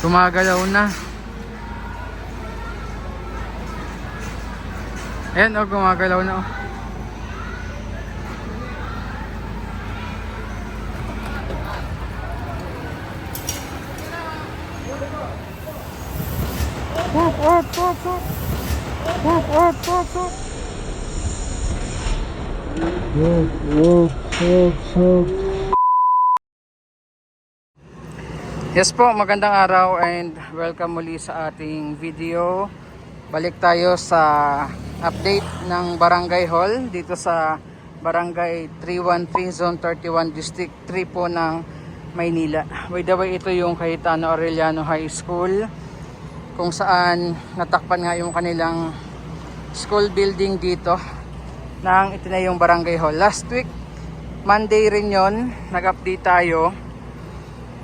Gumagalaw na. Ayan o, gumagalaw na oh. o. Whoop, whoop, whoop, whoop. Whoop, whoop, whoop, whoop. Whoop, whoop, whoop, Yes po, magandang araw and welcome muli sa ating video. Balik tayo sa update ng Barangay Hall dito sa Barangay 313 Zone 31 District 3 po ng Maynila. By the way, ito yung Cayetano Arellano High School kung saan natakpan nga yung kanilang school building dito ng itinayong Barangay Hall. Last week, Monday rin yon nag-update tayo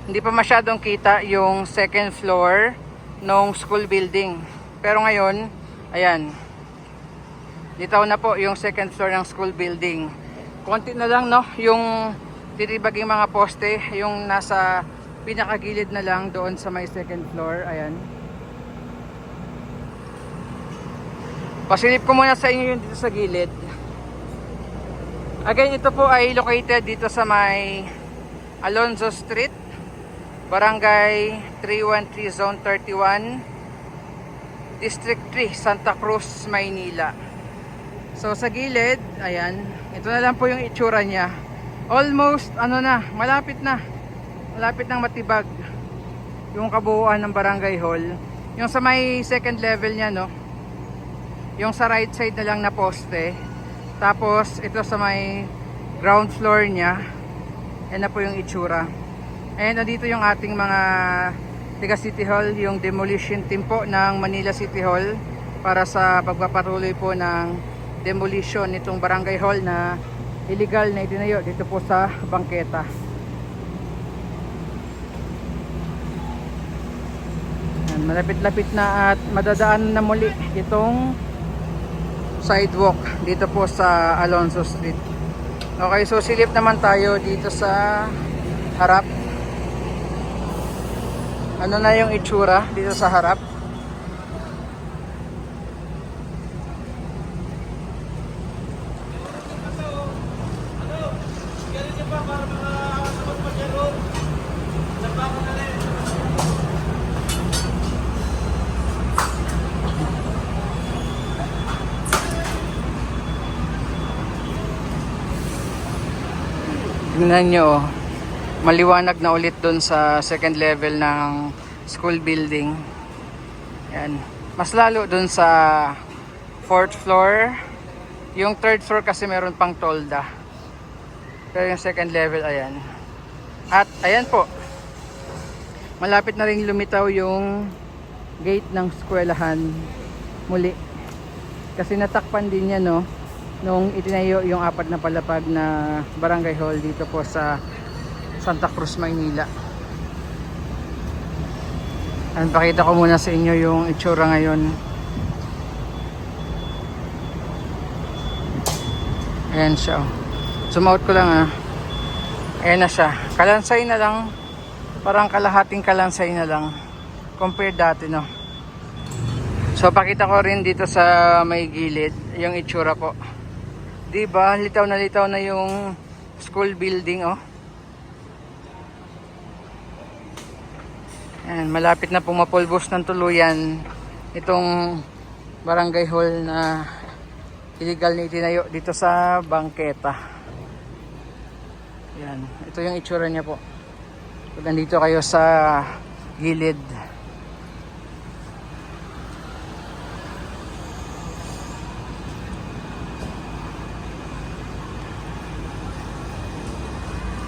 hindi pa masyadong kita yung second floor ng school building. Pero ngayon, ayan, dito na po yung second floor ng school building. Konti na lang, no, yung titibaging mga poste, yung nasa pinakagilid na lang doon sa may second floor, ayan. Pasilip ko muna sa inyo yung dito sa gilid. Again, ito po ay located dito sa may Alonzo Street, Barangay 313 Zone 31 District 3 Santa Cruz, Maynila. So sa gilid, ayan Ito na lang po yung itsura niya. Almost, ano na, malapit na. Malapit ng matibag Yung kabuuan ng Barangay Hall. Yung sa may second level niya, no? Yung sa right side na lang na poste. Tapos, ito sa may ground floor niya. Yan na po yung itsura And nandito yung ating mga taga City Hall, yung demolition team po ng Manila City Hall para sa pagpapatuloy po ng demolition nitong barangay hall na illegal na itinayo dito po sa bangketa. Malapit-lapit na at madadaan na muli itong sidewalk dito po sa Alonso Street. Okay, so silip naman tayo dito sa harap ano na yung itsura dito sa harap? Tingnan nyo, oh. Maliwanag na ulit dun sa second level ng school building. Yan. Mas lalo dun sa fourth floor. Yung third floor kasi meron pang tolda. Pero yung second level, ayan. At ayan po. Malapit na rin lumitaw yung gate ng eskwelahan muli. Kasi natakpan din yan, no? Nung itinayo yung apat na palapag na barangay hall dito po sa Santa Cruz, Maynila. And pakita ko muna sa inyo yung itsura ngayon. Ayan siya. oh. Zoom out ko lang ah. Ayan na siya. Kalansay na lang. Parang kalahating kalansay na lang. Compared dati no. So pakita ko rin dito sa may gilid yung itsura po. 'Di ba? Litaw na litaw na yung school building oh. Ayan, malapit na pumapulbos ng tuluyan itong barangay hall na illegal na itinayo dito sa bangketa. Yan, ito yung itsura niya po. Kung nandito kayo sa gilid.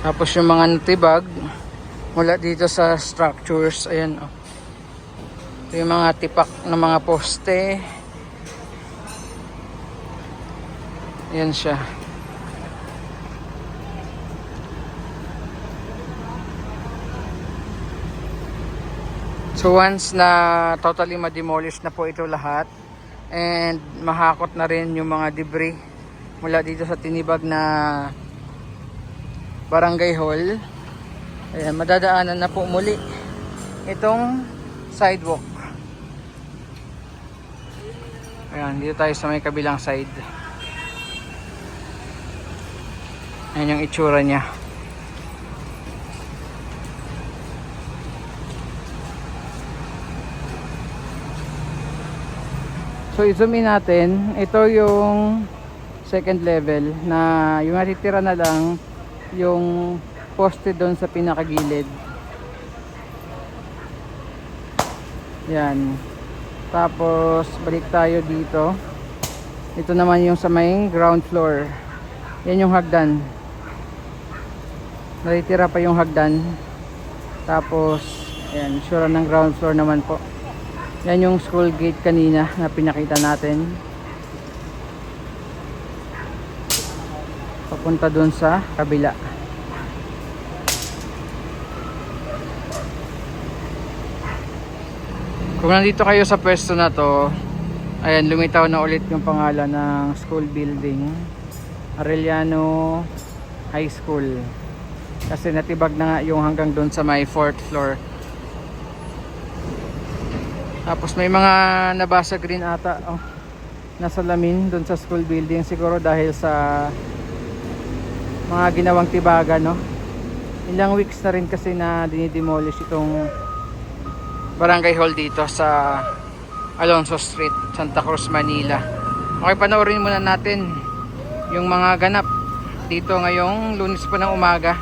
Tapos yung mga natibag, mula dito sa structures ayan oh. Yung mga tipak ng mga poste ayan siya so once na totally ma-demolish na po ito lahat and mahakot na rin yung mga debris mula dito sa tinibag na barangay hall Ayan, madadaanan na po muli itong sidewalk. Ayan, dito tayo sa may kabilang side. Ayan yung itsura niya. So i-zoom in natin, ito yung second level na yung natitira na lang yung poste doon sa pinakagilid. Yan. Tapos balik tayo dito. Ito naman yung sa may ground floor. Yan yung hagdan. Natitira pa yung hagdan. Tapos ayan, sure ng ground floor naman po. Yan yung school gate kanina na pinakita natin. Papunta dun sa kabila. Kung nandito kayo sa pwesto na to, ayan, lumitaw na ulit yung pangalan ng school building. Arellano High School. Kasi natibag na nga yung hanggang doon sa may fourth floor. Tapos may mga nabasa green ata oh, nasa lamin doon sa school building siguro dahil sa mga ginawang tibaga no. Ilang weeks na rin kasi na dinidemolish itong barangay hall dito sa Alonso Street, Santa Cruz, Manila. Okay, panoorin muna natin yung mga ganap dito ngayong lunes po ng umaga.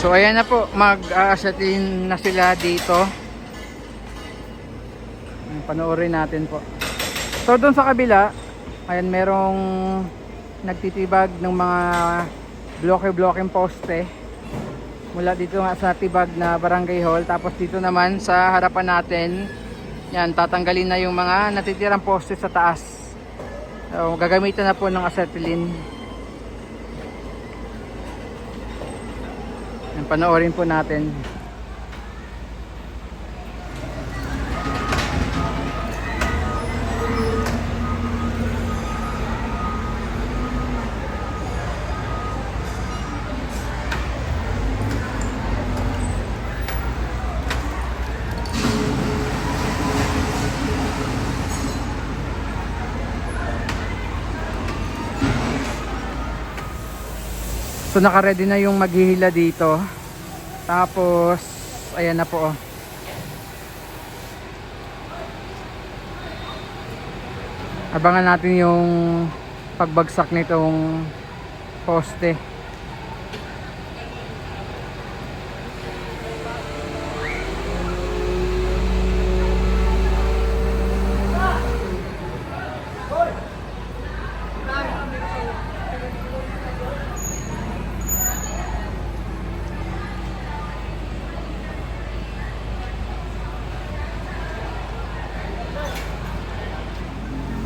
So ayan na po, mag-aasatin na sila dito. Panoorin natin po. So doon sa kabila, ayan merong nagtitibag ng mga bloke-bloke poste. Mula dito nga sa tibag na barangay hall. Tapos dito naman sa harapan natin, yan, tatanggalin na yung mga natitirang poste sa taas. So, gagamitan na po ng acetylene. Yan, panoorin po natin. So naka-ready na yung maghihila dito. Tapos ayan na po oh. Abangan natin yung pagbagsak nitong poste.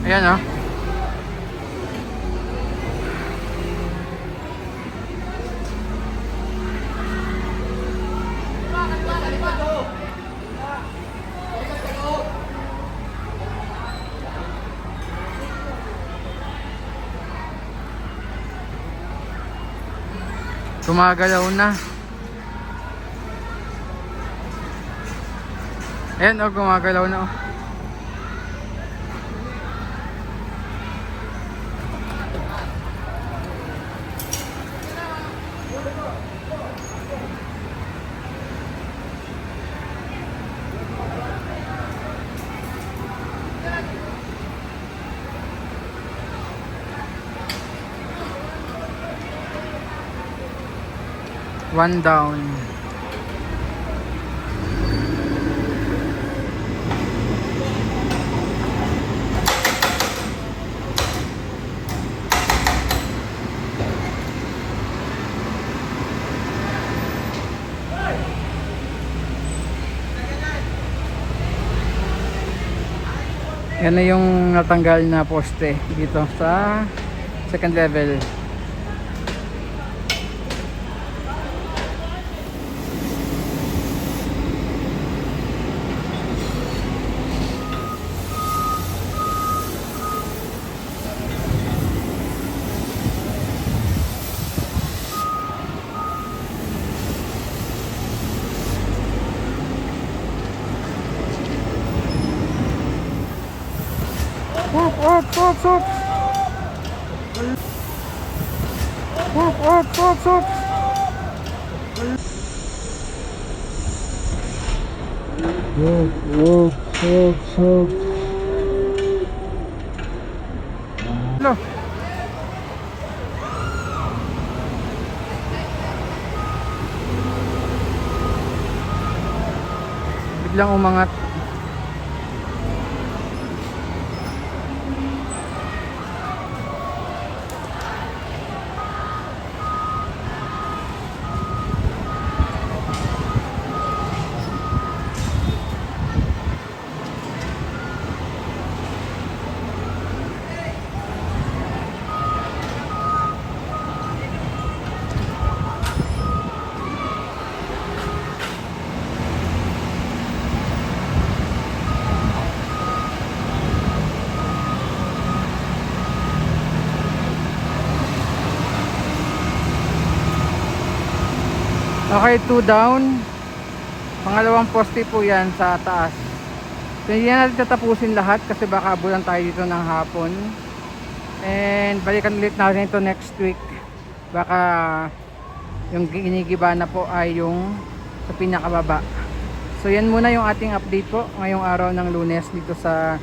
Ayan oh. Gumagalaw na. Ayan oh, gumagalaw na oh. One down. Yan na yung natanggal na poste dito sa second level. Oops, oops, oops. Oops, oops, oops, oops. Oops, oops, oops, oops. Hello. Biglang umangat. Okay, two down. Pangalawang poste po yan sa taas. So, hindi na natin tatapusin lahat kasi baka abulan tayo dito ng hapon. And balikan ulit natin ito next week. Baka yung ginigiba na po ay yung sa pinakababa. So yan muna yung ating update po ngayong araw ng lunes dito sa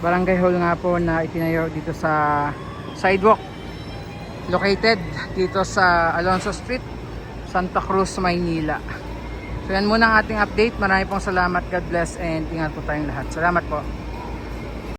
Barangay Hall nga po na itinayo dito sa sidewalk located dito sa Alonso Street Santa Cruz, Maynila. So yan muna ang ating update. Marami pong salamat. God bless and ingat po tayong lahat. Salamat po.